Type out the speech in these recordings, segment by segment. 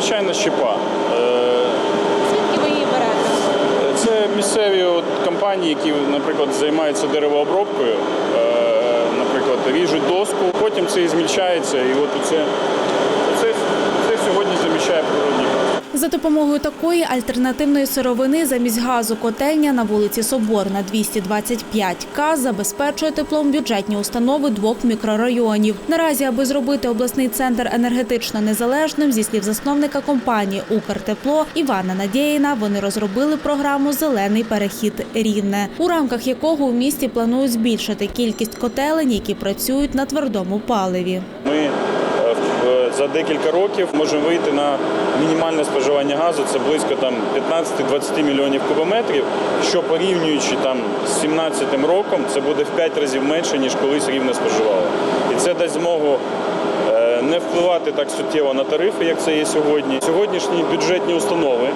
звичайна щепа. Е, Звідки ви її берете? Це місцеві от компанії, які, наприклад, займаються деревообробкою. Е, Наприклад, ріжуть доску, потім це і змільчається, і от це, це сьогодні заміщає природний газ. Допомогою такої альтернативної сировини замість газу котельня на вулиці Соборна 225К забезпечує теплом бюджетні установи двох мікрорайонів. Наразі, аби зробити обласний центр енергетично незалежним, зі слів засновника компанії Укртепло Івана Надєїна, вони розробили програму Зелений перехід рівне, у рамках якого у місті планують збільшити кількість котелень, які працюють на твердому паливі. Ми за декілька років можемо вийти на мінімальне споживання газу. Це близько 15-20 мільйонів кубометрів, що порівнюючи там з 17 роком, це буде в 5 разів менше, ніж колись рівне споживало. І це дасть змогу е, не впливати так суттєво на тарифи, як це є сьогодні. Сьогоднішні бюджетні установи,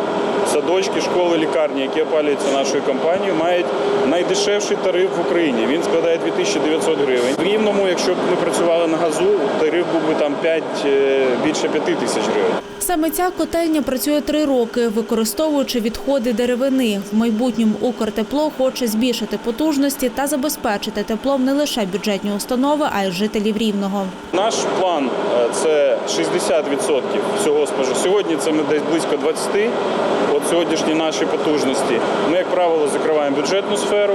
садочки, школи, лікарні, які опалюються нашою компанією, мають найдешевший тариф в Україні. Він складає 2900 гривень. В рівному, якщо б ми працювали на газу, тариф був би там 5, е, більше 5 тисяч гривень. Саме ця котельня працює три роки, використовуючи відходи деревини. В майбутньому Укртепло хоче збільшити потужності та забезпечити теплом не лише бюджетні установи, а й жителів рівного. Наш план е, це 60% всього споживання. Сьогодні це ми десь близько 20. Сьогоднішні наші потужності. Ми, як правило, закриваємо бюджетну сферу,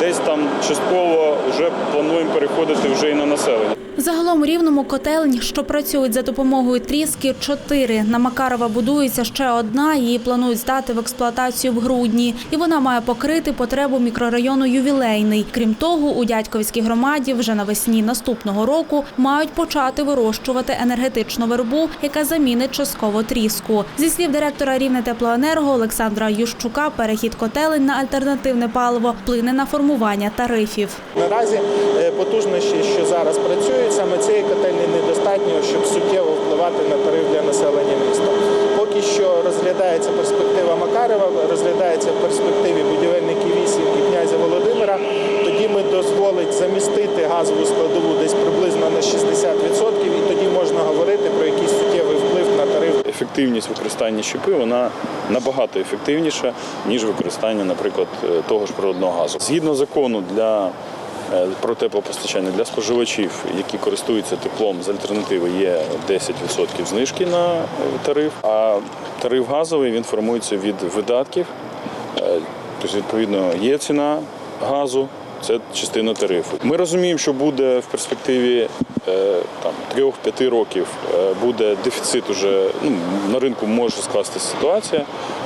десь там частково вже плануємо переходити вже і на населення. Загалом у рівному котелень, що працюють за допомогою тріски, чотири. На Макарова будується ще одна. Її планують здати в експлуатацію в грудні, і вона має покрити потребу мікрорайону ювілейний. Крім того, у дядьковській громаді вже навесні наступного року мають почати вирощувати енергетичну вербу, яка замінить частково тріску. Зі слів директора рівне теплоенерго Олександра Ющука, перехід котелень на альтернативне паливо вплине на формування тарифів. Наразі е, потужності, що зараз працюють, саме цієї котельні недостатньо, щоб суттєво впливати на тариф для населення міста. Поки що розглядається перспектива Макарова, розглядається в перспективі будівельників 8 і князя Володимира. Тоді ми дозволить замістити газову складову десь приблизно на 60%, і тоді можна говорити про якийсь суттєвий вплив на тариф Ефективність використання щепи вона набагато ефективніша, ніж використання, наприклад, е, того ж природного газу. Згідно закону для про теплопостачання для споживачів, які користуються теплом з альтернативи, є 10% знижки на е, тариф. А тариф газовий він формується від видатків. Е, Тобто, відповідно, є ціна газу, це частина тарифу. Ми розуміємо, що буде в перспективі е, там, 3-5 років е, буде дефіцит уже, ну, на ринку може скластися ситуація,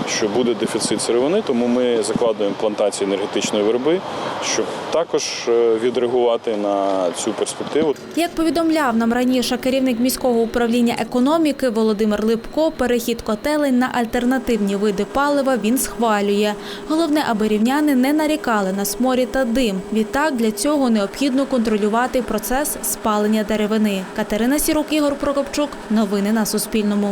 що буде дефіцит сировини, тому ми закладуємо плантації енергетичної вироби, щоб також е, відреагувати на цю перспективу. Як повідомляв нам раніше керівник міського управління економіки Володимир Липко, перехід котелень на альтернативні види палива він схвалює. Головне, аби рівняни не нарікали на сморі та дим. Відтак для цього необхідно контролювати процес спалення деревини. Катерина Сірук, Ігор Прокопчук. Новини на Суспільному.